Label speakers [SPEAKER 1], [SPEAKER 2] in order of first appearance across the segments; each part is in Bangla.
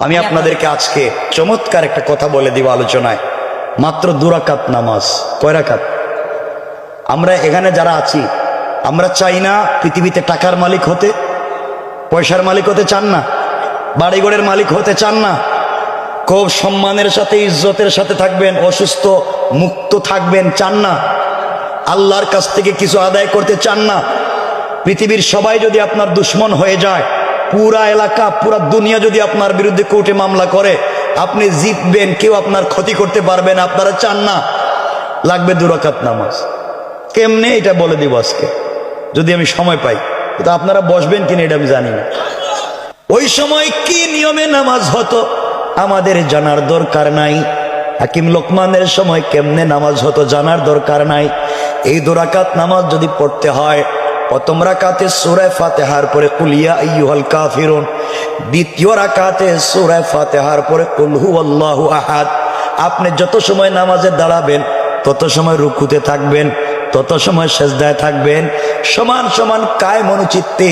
[SPEAKER 1] আমি আপনাদেরকে আজকে চমৎকার একটা কথা বলে দিব আলোচনায়। মাত্র দুরাকাত নামাজ। কয়রাকাত আমরা এখানে যারা আছি, আমরা চাই না পৃথিবীতে টাকার মালিক হতে, পয়সার মালিক হতে চান না, বাড়িঘরের মালিক হতে চান না। খুব সম্মানের সাথে, ইজ্জতের সাথে থাকবেন, অসুস্থ, মুক্ত থাকবেন, চান না। আল্লাহর কাছ থেকে কিছু আদায় করতে চান না। পৃথিবীর সবাই যদি আপনার দুশ্মন হয়ে যায় পুরা এলাকা, পুরা দুনিয়া যদি আপনার বিরুদ্ধে কোর্টে মামলা করে, আপনি জিতবেন, কেউ আপনার ক্ষতি করতে পারবেন আপনারা চান না। লাগবে দুরাকাত নামাজ। কেমনে এটা বলে দিব আজকে? যদি আমি সময় পাই। কিন্তু আপনারা বসবেন কিনা এটা আমি জানি না। ওই সময় কি নিয়মে নামাজ হতো? আমাদের জানার দরকার নাই। হাকিম লোকমানের সময় কেমনে নামাজ হতো জানার দরকার নাই। এই দুরাকাত নামাজ যদি পড়তে হয় প্রথম রাকাতে সুরায় ফাতেহার পরে কুলিয়া আইয়ুহাল কাফিরুন। দ্বিতীয় রাকাতে সুরায় ফাতেহার পরে কুলহু আল্লাহু আহাদ। আপনি যত সময় নামাজে দাঁড়াবেন, তত সময় রুকুতে থাকবেন, তত সময় সেজদায় থাকবেন। সমান সমান কায় মনোচিত্তে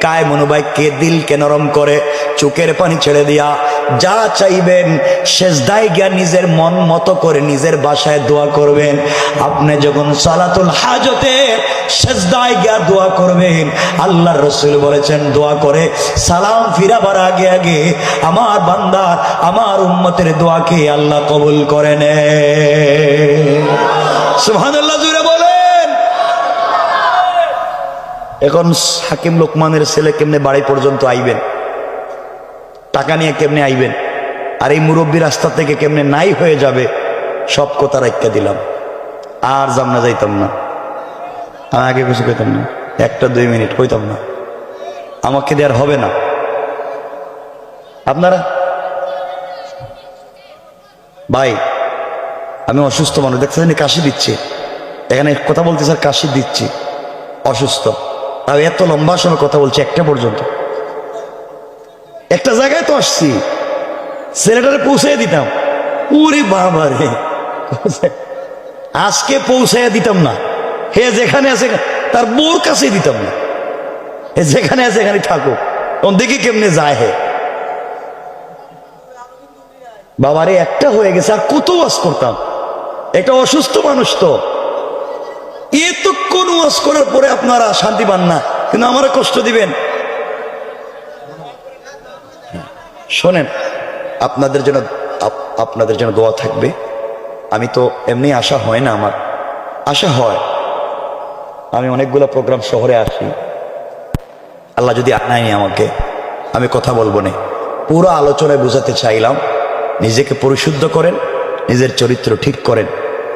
[SPEAKER 1] কায় মনোবাক্যে দিলকে নরম করে, চোখের পানি ছেড়ে দিয়া যা চাইবেন, সেজদায় গিয়া নিজের মন মতো করে নিজের বাসায় দোয়া করবেন। আপনি যখন সালাতুল হাজতে সেজদায় গিয়া দোয়া করবেন আল্লাহ রসুল বলেছেন, দোয়া করে সালাম ফিরাবার আগে আগে আমার বান্দা, আমার উম্মতের দোয়াকে আল্লাহ কবুল করে নে। বলেন। এখন হাকিম লোকমানের ছেলে কেমনে বাড়ি পর্যন্ত আইবেন? টাকা নিয়ে কেমনে আইবেন? আর এই মুরব্বী রাস্তা থেকে কেমনে নাই হয়ে যাবে? সব কথা রাখতে দিলাম। আর জামনা যাইতাম না। আমি আগে কিছু কইতাম না। একটা, দুই মিনিট কইতাম না। আমাকে দেওয়ার হবে না। আপনারা? ভাই, আমি অসুস্থ মানুষ। দেখতেছেন কাশি দিচ্ছে। এখানে কথা বলতে স্যার কাশি দিচ্ছি। অসুস্থ। তাও এত লম্বা সময় কথা বলছি একটা পর্যন্ত। একটা জায়গায় তো আসছি। ছেলেটারে পৌঁছে দিতাম। উরি বাবা রে। আজকে পৌঁছে দিতাম না। হে যেখানে আছে, তার বোর কাছে দিতাম না। হে যেখানে আছে, এখানে থাকো। তখন দেখি কেমনে যায় হে। বাবারে একটা হয়ে গেছে, আর কত ওয়াজ করতাম। একটা অসুস্থ মানুষ তো। এতক্ষণ ওয়াজ করার পরে আপনারা শান্তি পান না, কিন্তু আমারা কষ্ট দিবেন। শোনেন, আপনাদের জন্য, আপ- আপনাদের জন্য দোয়া থাকবে। আমি তো এমনি আশা হয় না আমার। আশা হয়। আমি অনেকগুলো প্রোগ্রাম শহরে আসি। আল্লাহ যদি আনায়নি আমাকে, আমি কথা বলব না। পুরো আলোচনায় বোঝাতে চাইলাম, নিজেকে পরিশুদ্ধ করেন, নিজের চরিত্র ঠিক করেন।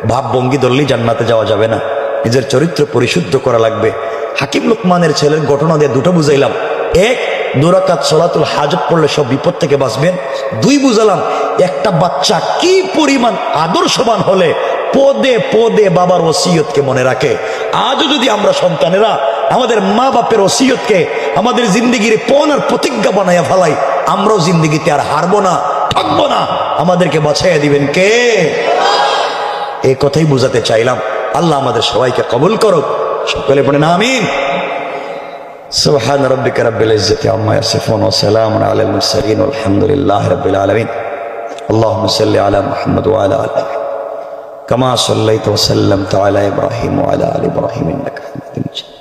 [SPEAKER 1] ভাব ভঙ্গি ধরলেই জান্নাতে যাওয়া যাবে না। নিজের চরিত্র পরিশুদ্ধ করা লাগবে। হাকিম লোকমানের ছেলের ঘটনা দিয়ে দুটো বুঝাইলাম। এক দুরাকাত সলাতুল হাজত পড়লে সব বিপদ থেকে বাঁচবেন। দুই বুঝালাম, একটা বাচ্চা কি পরিমাণ আদর্শবান হলে পদে পদে বাবার ওসিয়তকে মনে রাখে। আজও যদি আমরা সন্তানেরা আমাদের মা বাপের ওসিয়তকে আমাদের জিন্দিগির পণ আর প্রতিজ্ঞা বানাইয়া ফেলাই, আমরাও জিন্দিগিতে আর হারবো না, থাকব না। আমাদেরকে বাছাইয়া দিবেন কে? এই কথাই বুঝাতে চাইলাম। আল্লাহ আমাদের সবাইকে কবুল করুক। সকলে পড়েন আমিন। سبحان ربك رب العزة عما يصفون وسلام على المرسلين والحمد لله رب العالمين. اللهم صل على محمد وعلى آل محمد. كما صليت وسلمت على إبراهيم وعلى آل إبراهيم إنك حميد مجيد.